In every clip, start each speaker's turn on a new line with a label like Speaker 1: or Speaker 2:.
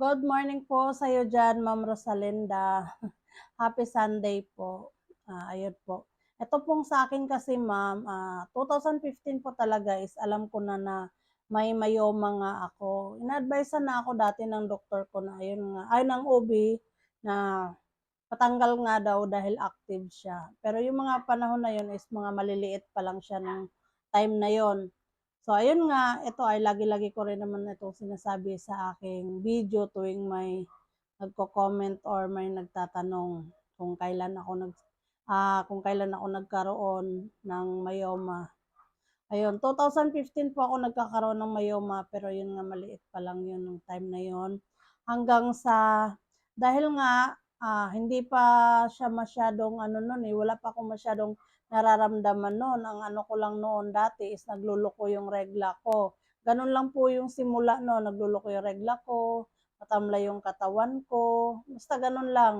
Speaker 1: Good morning po sa'yo diyan, Ma'am Rosalinda. Happy Sunday po. Ah, ayun po. Ito pong sa akin kasi ma'am, ah, 2015 po talaga is alam ko na na may myoma nga ako. Ina-advisesan na ako dati ng doktor ko na ayun nga ay ng OB na patanggal nga daw dahil active siya. Pero yung mga panahon na yun is mga maliliit pa lang siya ng time na yon. So ayun nga, ito ay lagi-lagi ko rin naman itong sinasabi sa aking video tuwing may nagko-comment or may nagtatanong kung kailan ako nag ah, kung kailan ako nagkaroon ng myoma. Ayun, 2015 po ako nagkakaroon ng myoma pero yun nga maliit pa lang yun nung time na yun. Hanggang sa dahil nga ah, hindi pa siya masyadong ano nun eh, wala pa akong masyadong nararamdaman noon. Ang ano ko lang noon dati is nagluloko yung regla ko. Ganun lang po yung simula no, nagluloko yung regla ko, matamlay yung katawan ko, basta ganun lang.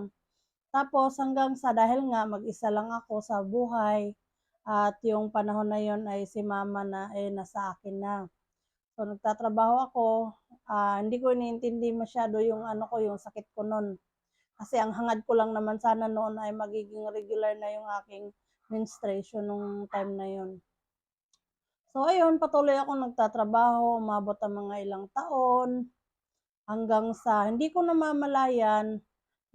Speaker 1: Tapos hanggang sa dahil nga mag-isa lang ako sa buhay at yung panahon na yon ay si mama na eh nasa akin na. So nagtatrabaho ako, ah, hindi ko iniintindi masyado yung ano ko, yung sakit ko noon. Kasi ang hangad ko lang naman sana noon ay magiging regular na yung aking menstruation nung time na yon. So ayun, patuloy akong nagtatrabaho, umabot ang mga ilang taon hanggang sa hindi ko namamalayan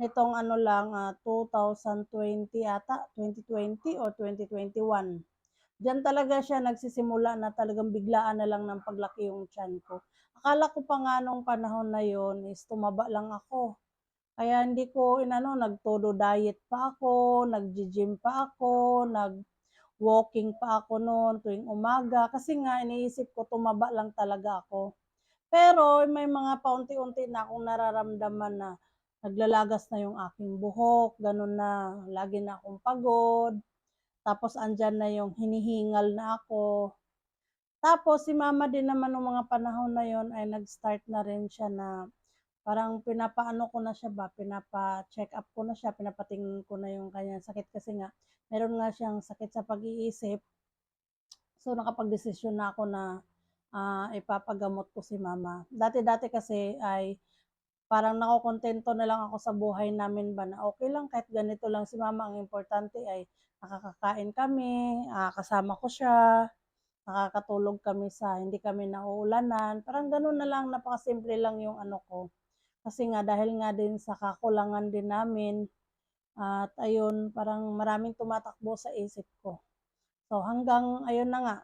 Speaker 1: nitong ano lang ah, 2020 ata, 2020 or 2021. Diyan talaga siya nagsisimula na talagang biglaan na lang ng paglaki yung tiyan ko. Akala ko pa nga nung panahon na yon is tumaba lang ako. Kaya hindi ko inano, nag-todo diet pa ako, nag-gym pa ako, nag-walking pa ako noon tuwing umaga. Kasi nga iniisip ko tumaba lang talaga ako. Pero may mga paunti-unti na akong nararamdaman na naglalagas na yung aking buhok, ganun na, lagi na akong pagod. Tapos andyan na yung hinihingal na ako. Tapos si mama din naman nung mga panahon na yon ay nag-start na rin siya na parang pinapaano ko na siya ba, pinapa-check up ko na siya, pinapatingin ko na yung kanyang sakit kasi nga meron nga siyang sakit sa pag-iisip. So nakapag-desisyon na ako na ah, ipapagamot ko si mama. Dati-dati kasi ay parang nakokontento na lang ako sa buhay namin ba na okay lang kahit ganito lang si mama. Ang importante ay nakakakain kami, ah, kasama ko siya, nakakatulog kami sa hindi kami nauulanan. Parang ganun na lang, napakasimple lang yung ano ko. Kasi nga dahil nga din sa kakulangan din namin at ayun, parang maraming tumatakbo sa isip ko. So hanggang ayun na nga,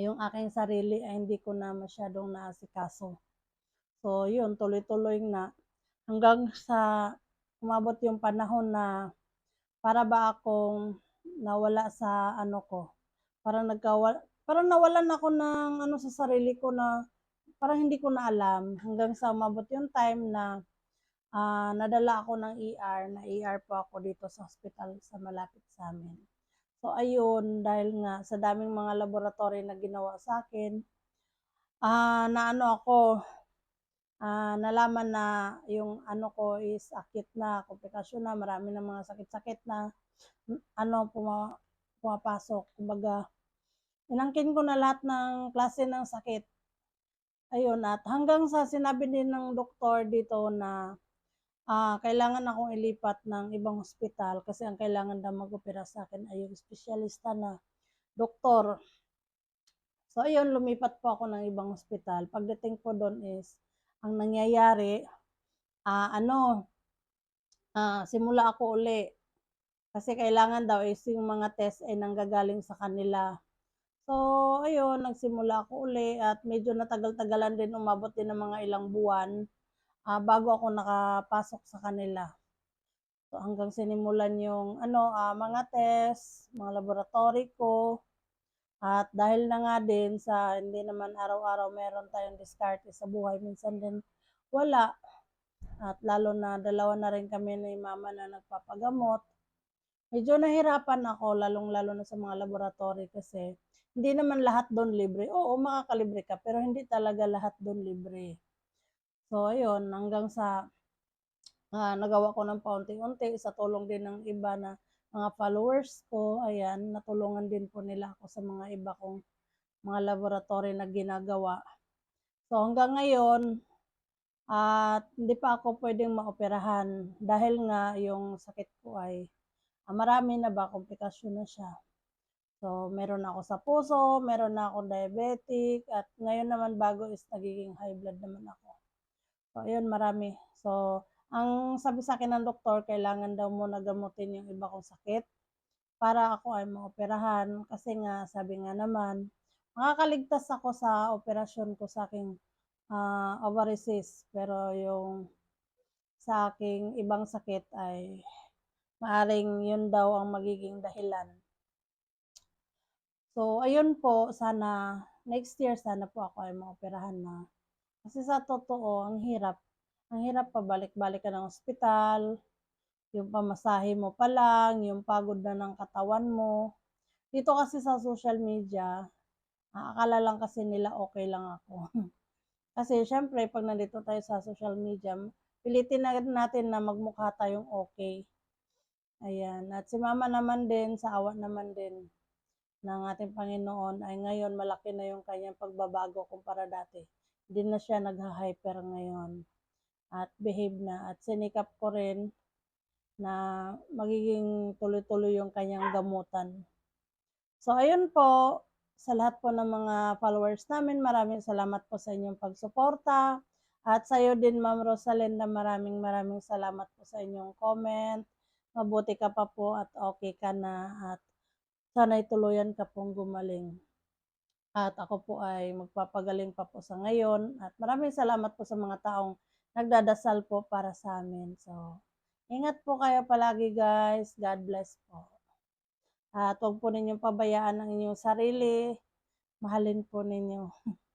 Speaker 1: yung aking sarili ay hindi ko na masyadong naasikaso. So yun, tuloy-tuloy na hanggang sa umabot yung panahon na para ba akong nawala sa ano ko. Parang nagkawala, parang nawalan ako ng ano sa sarili ko na parang hindi ko na alam hanggang sa umabot yung time na ah, nadala ako ng ER, na ER po ako dito sa hospital sa malapit sa amin. So ayun, dahil nga sa daming mga laboratory na ginawa sa akin, ah, na ano ako, ah, nalaman na yung ano ko is akit na, komplikasyon na, marami na mga sakit-sakit na ano puma, pumapasok. Kumbaga, inangkin ko na lahat ng klase ng sakit. Ayun, at hanggang sa sinabi din ng doktor dito na ah, kailangan akong ilipat ng ibang hospital kasi ang kailangan daw mag-opera sa akin ay yung espesyalista na doktor. So ayun, lumipat po ako ng ibang hospital. Pagdating po doon is, ang nangyayari, ah, ano, ah, simula ako uli. Kasi kailangan daw is yung mga test ay nanggagaling sa kanila. So, ayun, nagsimula ako uli at medyo natagal-tagalan din, umabot din ng mga ilang buwan ah, bago ako nakapasok sa kanila. So, hanggang sinimulan yung ano, ah, mga test, mga laboratory ko. At dahil na nga din sa hindi naman araw-araw meron tayong diskarte sa buhay, minsan din wala. At lalo na dalawa na rin kami ni mama na nagpapagamot. Medyo nahirapan ako, lalong-lalo na sa mga laboratory kasi hindi naman lahat doon libre. Oo, makakalibre ka, pero hindi talaga lahat doon libre. So, ayun, hanggang sa ah, nagawa ko ng paunti-unti sa tulong din ng iba na mga followers ko, ayan, natulungan din po nila ako sa mga iba kong mga laboratory na ginagawa. So hanggang ngayon, At hindi pa ako puwedeng maoperahan dahil nga yung sakit ko ay, marami na ba, komplikasyon na siya. So, meron ako sa puso, meron na akong diabetic at ngayon naman bago is nagiging high blood naman ako. So, ayun marami. So, ang sabi sa'kin ng doktor kailangan daw muna gamutin yung iba kong sakit para ako ay maoperahan kasi nga sabi nga naman makakaligtas ako sa operasyon ko sa aking, ah, ovary pero yung sa aking ibang sakit ay maaaring yun daw ang magiging dahilan. So, ayun po sana next year sana po ako ay maoperahan na. Kasi sa totoo ang hirap, ang hirap pabalik-balik ka ng ospital, yung pamasahe mo pa lang, yung pagod na ng katawan mo. Dito kasi sa social media, akala lang kasi nila okey lang ako. Kasi siyempre 'pag nandito tayo sa social media, pilitin na natin na magmukha tayong okey. Ayan, at si mama naman din sa awa naman din ng ating Panginoon ay ngayon malaki na yung kanyang pagbabago kumpara dati. Hindi na siya nagha-hyper ngayon at behave na at sinikap ko rin na magiging tuloy-tuloy yung kanyang gamutan. So, ayun po, sa lahat po ng mga followers namin, maraming salamat po sa inyong pagsuporta. At sa'yo din, Ma'am Rosalinda, maraming maraming salamat po sa inyong comment. Mabuti ka pa po at okey ka na at sana'y tuluyan ka pong gumaling. At ako po ay magpapagaling pa po sa ngayon at maraming salamat po sa mga taong nagdadasal po para sa'min. So, ingat po kayo palagi guys. God bless po. At 'wag po ninyong pabayaan ang inyong sarili, mahalin po ninyo.